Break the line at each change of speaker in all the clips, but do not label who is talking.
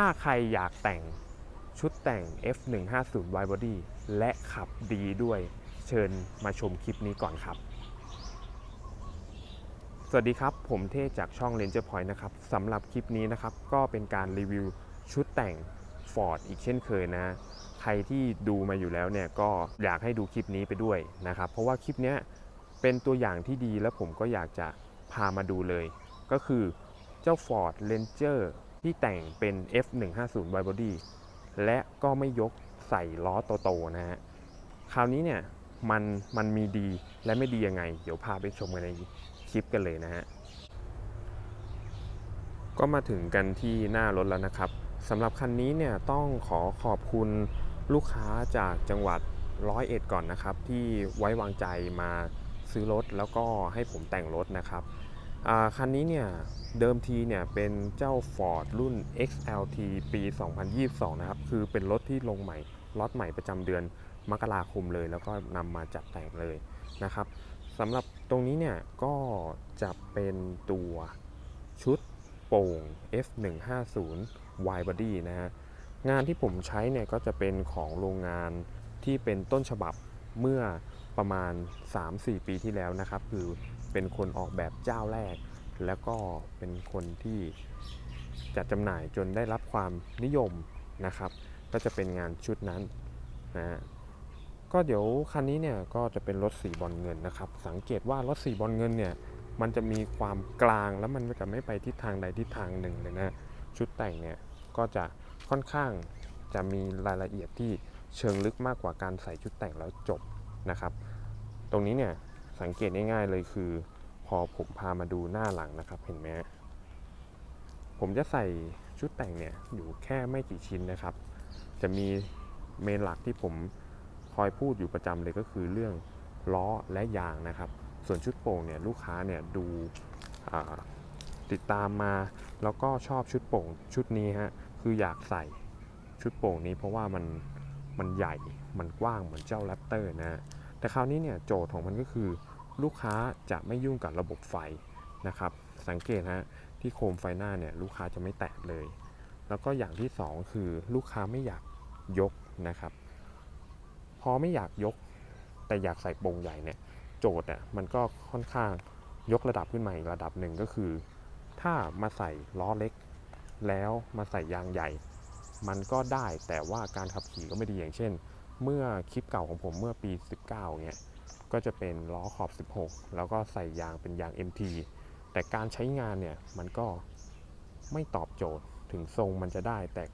ถ้าใครอยากแต่งชุดแต่ง F150 Wide Body และขับดีด้วยเชิญมาชมคลิปนี้ก่อนครับ สวัสดีครับ ผมเทศจากช่อง Ranger Point นะครับสำหรับคลิปนี้นะครับ ก็เป็นการรีวิวชุดแต่ง Ford อีกเช่นเคยนะ ใครที่ดูมาอยู่แล้วเนี่ยก็อยากให้ดูคลิปนี้ไปด้วยนะครับ เพราะว่าคลิปนี้เป็นตัวอย่างที่ดีและผมก็อยากจะพามาดูเลย ก็คือเจ้า Ford Ranger ที่แต่งเป็น F150 Wide Body และก็ไม่ยกใส่ล้อโตๆนะฮะ คราวนี้เนี่ยมันมันมีดีและไม่ดียังไง เดี๋ยวพาไปชมกันในคลิปกันเลยนะฮะ ก็มาถึงกันที่หน้ารถแล้วนะครับสำหรับคันนี้เนี่ยต้องขอขอบคุณลูกค้าจากจังหวัดร้อยเอ็ดก่อนนะครับ ที่ไว้วางใจมาซื้อรถแล้วก็ให้ผมแต่งรถนะครับ คันนี้เนี่ยเดิมทีเนี่ยเป็นเจ้า Ford รุ่น XLT ปี 2022 นะครับ คือเป็นรถที่ลงใหม่ล็อตใหม่ประจำเดือนมกราคมเลย แล้วก็นำมาจัดแต่งเลยนะครับสำหรับตรงนี้เนี่ยก็จะเป็นตัวชุดโป่ง F150 Wide Body นะฮะงานที่ผมใช้เนี่ยก็จะเป็นของโรงงานที่เป็นต้นฉบับเมื่อประมาณ 3-4 ปีที่แล้วนะครับ คือ เป็นคนออกแบบเจ้าแรก แล้วก็เป็นคนที่จัดจำหน่ายจนได้รับความนิยมนะครับ ก็จะเป็นงานชุดนั้นนะฮะก็เดี๋ยวคันนี้เนี่ยก็จะเป็นรถสีบอลเงินนะครับ สังเกตว่ารถสีบอลเงินเนี่ยมันจะมีความกลางแล้วมันจะไม่ไปทิศทางใดทิศทางหนึ่งเลยนะชุดแต่งเนี่ยก็จะค่อนข้างจะมีรายละเอียดที่เชิงลึกมากกว่าการใส่ชุดแต่งแล้วจบนะครับ ตรงนี้เนี่ย สังเกตง่ายๆเลยคือ พอผมพามาดูหน้าหลังนะครับ เห็นไหมผมจะใส่ชุดแต่งเนี่ยอยู่แค่ไม่กี่ชิ้นนะครับ จะมีเมนหลักที่ผมคอยพูดอยู่ประจำเลยก็คือเรื่องล้อและยางนะครับ ส่วนชุดโป่งเนี่ยลูกค้าเนี่ยดูติดตามมาแล้วก็ชอบชุดโป่งชุดนี้ฮะคืออยากใส่ชุดโป่งนี้เพราะว่ามันมันใหญ่มันกว้างเหมือนเจ้าแรปเตอร์นะฮะแต่คราวนี้เนี่ยโจทย์ของมันก็คือ ลูกค้าจะไม่ยุ่งกับระบบไฟนะครับ สังเกตฮะที่โคมไฟหน้าเนี่ยลูกค้าจะไม่แตะเลย แล้วก็อย่างที่สองคือลูกค้าไม่อยากยกนะครับ พอไม่อยากยก แต่อยากใส่โป่งใหญ่เนี่ยโจทย์อะมันก็ค่อนข้างยกระดับขึ้นมาอีกระดับหนึ่งก็คือ ถ้ามาใส่ล้อเล็ก แล้วมาใส่ยางใหญ่ มันก็ได้แต่ว่าการขับขี่ก็ไม่ดีอย่างเช่น เมื่อคลิปเก่าของผมเมื่อปี 19เนี่ยก็จะเป็นล้อขอบ 16 แล้วก็ใส่ยางเป็นยาง MT แต่การใช้งานเนี่ยมันก็ไม่ตอบโจทย์ถึงทรงมันจะได้ แต่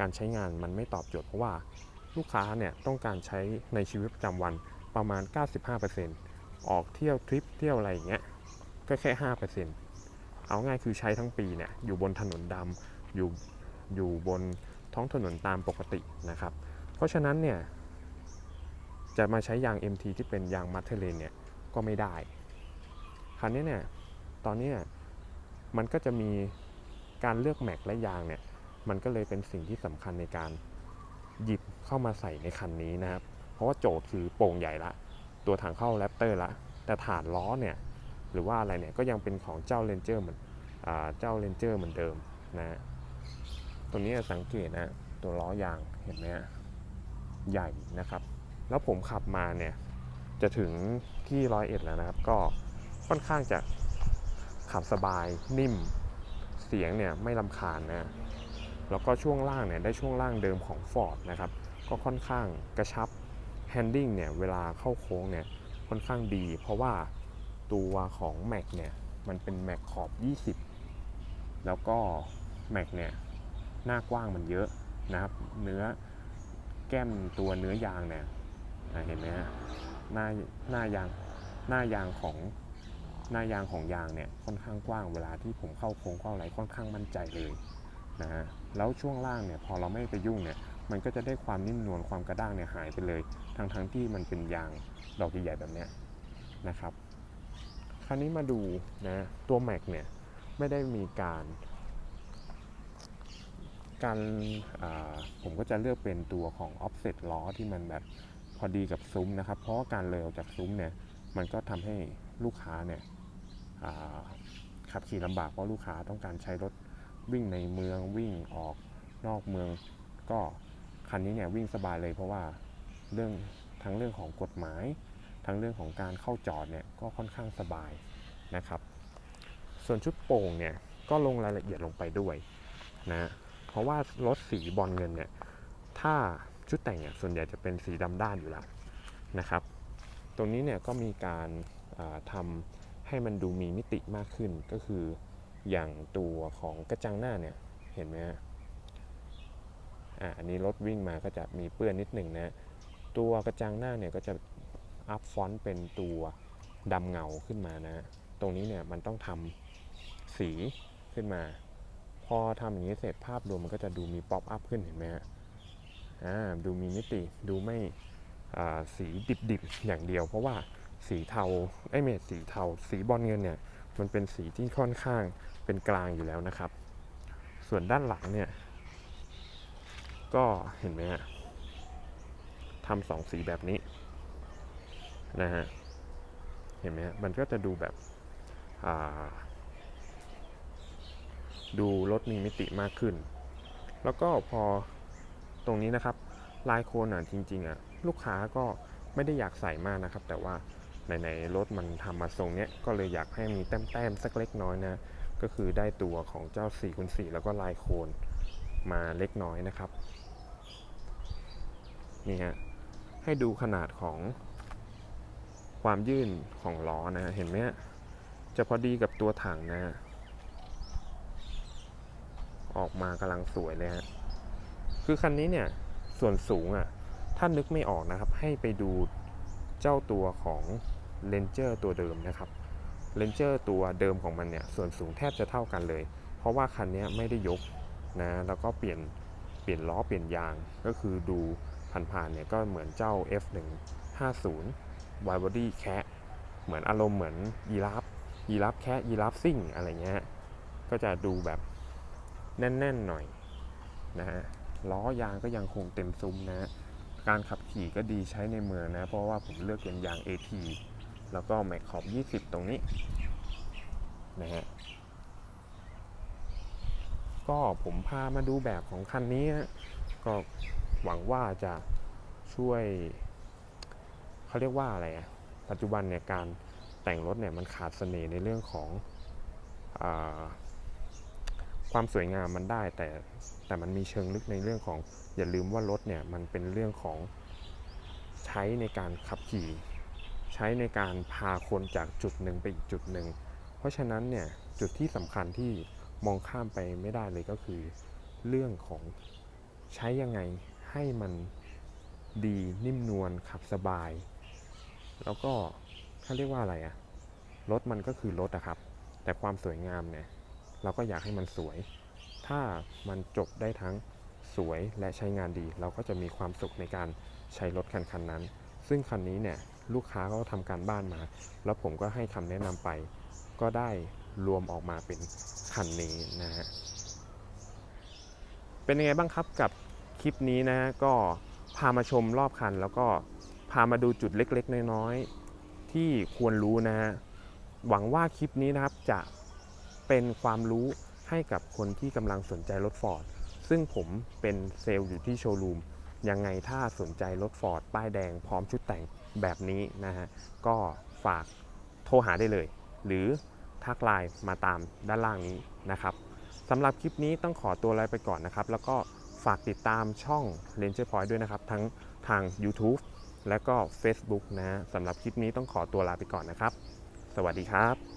การใช้งานมันไม่ตอบโจทย์เพราะว่าลูกค้าเนี่ยต้องการใช้ในชีวิตประจำวันประมาณ 95%ออกเที่ยวทริปเที่ยวอะไรอย่างเงี้ยก็แค่ 5%เอาง่ายคือใช้ทั้งปีเนี่ยอยู่บนถนนดำอยู่อยู่บนท้องถนนตามปกตินะครับ เพราะฉะนั้นเนี่ย จะมาใช้ยาง MT ที่เป็นยางมัทเทเลนเนี่ยก็ไม่ได้ คราวนี้เนี่ยตอนนี้มันก็จะมีการเลือกแม็กและยางเนี่ยมันก็เลยเป็นสิ่งที่สำคัญในการหยิบเข้ามาใส่ในคันนี้นะครับ เพราะว่าโจทย์คือโป่งใหญ่ละ ตัวถังเข้าแรปเตอร์ละ แต่ฐานล้อเนี่ยหรือว่าอะไรเนี่ยก็ยังเป็นของเจ้าเรนเจอร์เหมือนอเจ้าเรนเจอร์เหมือนเดิมนะฮะตัวนี้สังเกตนะตัวล้อยางเห็นไหมฮะใหญ่นะครับ แล้วผมขับมาเนี่ยจะถึงที่ร้อยเอ็ดแล้วนะครับ ก็ค่อนข้างจะขับสบายนิ่มเสียงเนี่ยไม่ลำคาญนะแล้วก็ช่วงล่างเนี่ยได้ช่วงล่างเดิมของ Ford นะครับ ก็ค่อนข้างกระชับ handling เนี่ยเวลาเข้าโค้งเนี่ยค่อนข้างดี เพราะว่าตัวของ Mac เนี่ยมันเป็น Mac ขอบ 20 แล้วก็ Mac เนี่ยหน้ากว้างมันเยอะนะครับ เนื้อแก้มตัวเนื้อยางเนี่ย เห็นไหมฮะหน้าหน้ายางหน้ายางของหน้ายางของยางเนี่ยค่อนข้างกว้างเวลาที่ผมเข้าโค้งเข้าอะไรค่อนข้างมั่นใจเลยนะฮะแล้วช่วงล่างเนี่ยพอเราไม่ไปยุ่งเนี่ยมันก็จะได้ความนิ่มนวลความกระด้างเนี่ยหายไปเลยทั้งทั้งที่มันเป็นยางดอกใหญ่ๆแบบเนี้ยนะครับ คราวนี้มาดูนะตัว Mac เนี่ยไม่ได้มีการ การผมก็จะเลือกเป็นตัวของ offset ล้อที่มันแบบ อดีกับซุ้มนะครับ เพราะการเลยออกจากซุ้มเนี่ยมันก็ทำให้ลูกค้าเนี่ยขับขี่ลำบากเพราะลูกค้าต้องการใช้รถวิ่งในเมืองวิ่งออกนอกเมือง ก็คันนี้เนี่ยวิ่งสบายเลยเพราะว่าเรื่องทั้งเรื่องของกฎหมาย ทั้งเรื่องของการเข้าจอดเนี่ยก็ค่อนข้างสบายนะครับ ส่วนชุดโป่งเนี่ยก็ลงรายละเอียดลงไปด้วยนะเพราะว่ารถสีบอลเงินเนี่ยถ้า ชุดแต่งเนี่ยส่วนใหญ่จะเป็นสีดำด้านอยู่แล้วนะครับ ตรงนี้เนี่ยก็มีการอ่าทำให้มันดูมีมิติมากขึ้นก็คืออย่างตัวของกระจังหน้าเนี่ยเห็นไหมฮะอ่าอันนี้รถวิ่งมาก็จะมีเปื้อนนิดหนึ่งนะตัวกระจังหน้าเนี่ยก็จะอัพฟอนต์เป็นตัวดำเงาขึ้นมานะ ตรงนี้เนี่ยมันต้องทำสีขึ้นมา พอทำอย่างนี้เสร็จภาพรวมมันก็จะดูมีป๊อปอัพขึ้นเห็นไหมฮะ ดูมีมิติดูไม่สีดิบๆ อย่างเดียว เพราะว่าสีเทาไอ้เมจสีเทา สีบอลเงินเนี่ยมันเป็นสีที่ค่อนข้างเป็นกลางอยู่แล้วนะครับ ส่วนด้านหลังเนี่ย ก็เห็นไหมฮะทำสองสีแบบนี้นะฮะเห็นไหมฮะมันก็จะดูแบบดูรถมีมิติมากขึ้น แล้วก็พอ ตรงนี้นะครับลายโคนอะจริงๆอะลูกค้าก็ไม่ได้อยากใส่มากนะครับ แต่ว่าไหนๆรถมันทำมาทรงเนี้ยก็เลยอยากให้มีแต้มๆสักเล็กน้อยนะก็คือได้ตัวของเจ้า4คูณ4แล้วก็ลายโคนมาเล็กน้อยนะครับนี่ฮะให้ดูขนาดของความยื่นของล้อนะเห็นไหมจะพอดีกับตัวถังนะ ออกมากำลังสวยเลยฮะ คือคันนี้เนี่ยส่วนสูงอะถ้านึกไม่ออกนะครับ ให้ไปดูเจ้าตัวของ Ranger ตัวเดิมนะครับ Ranger ตัวเดิมของมันเนี่ยส่วนสูงแทบจะเท่ากันเลย เพราะว่าคันนี้ไม่ได้ยกนะแล้วก็เปลี่ยนเปลี่ยนล้อเปลี่ยนยางก็คือดูผ่านๆเนี่ยก็เหมือนเจ้า F150 Wide Body แคะเหมือนอารมณ์เหมือนยีราฟยีราฟแคะยีราฟซิ่งอะไรเงี้ยก็จะดูแบบแน่น ๆ หน่อยนะฮะ ล้อยางก็ยังคงเต็มซุ้มนะ การขับขี่ก็ดีใช้ในเมืองนะ เพราะว่าผมเลือกเป็นยาง AT แล้วก็แม็กขอบ 20 ตรงนี้นะฮะก็ผมพามาดูแบบของคันนี้นะก็หวังว่าจะช่วยเขาเรียกว่าอะไรอะปัจจุบันเนี่ยการแต่งรถเนี่ยมันขาดเสน่ห์ในเรื่องของอา ความสวยงามมันได้ แต่แต่มันมีเชิงลึกในเรื่องของอย่าลืมว่ารถเนี่ยมันเป็นเรื่องของใช้ในการขับขี่ ใช้ในการพาคนจากจุดหนึ่งไปอีกจุดหนึ่ง เพราะฉะนั้นเนี่ยจุดที่สำคัญที่มองข้ามไปไม่ได้เลยก็คือ เรื่องของใช้ยังไงให้มันดีนิ่มนวลขับสบาย แล้วก็เขาเรียกว่าอะไรอะรถมันก็คือรถอะครับ แต่ความสวยงามเนี่ย เราก็อยากให้มันสวย ถ้ามันจบได้ทั้งสวยและใช้งานดี เราก็จะมีความสุขในการใช้รถคันคันนั้น ซึ่งคันนี้เนี่ยลูกค้าก็ทำการบ้านมา แล้วผมก็ให้คำแนะนำไป ก็ได้รวมออกมาเป็นคันนี้นะฮะเป็นยังไงบ้างครับกับคลิปนี้นะฮะก็พามาชมรอบคัน แล้วก็พามาดูจุดเล็กๆ น้อยๆ ที่ควรรู้นะฮะหวังว่าคลิปนี้นะครับจะ เป็นความรู้ให้กับคนที่กำลังสนใจรถฟอร์ดซึ่งผมเป็นเซลล์อยู่ที่โชว์รูมยังไงถ้าสนใจรถฟอร์ดป้ายแดงพร้อมชุดแต่งแบบนี้นะฮะ ก็ฝากโทรหาได้เลย หรือทักไลน์มาตามด้านล่างนี้นะครับสำหรับคลิปนี้ต้องขอตัวลาไปก่อนนะครับ แล้วก็ฝากติดตามช่อง Ranger Point ด้วยนะครับ ทั้งทาง YouTube และก็ Facebook นะสำหรับคลิปนี้ต้องขอตัวลาไปก่อนนะครับ สวัสดีครับ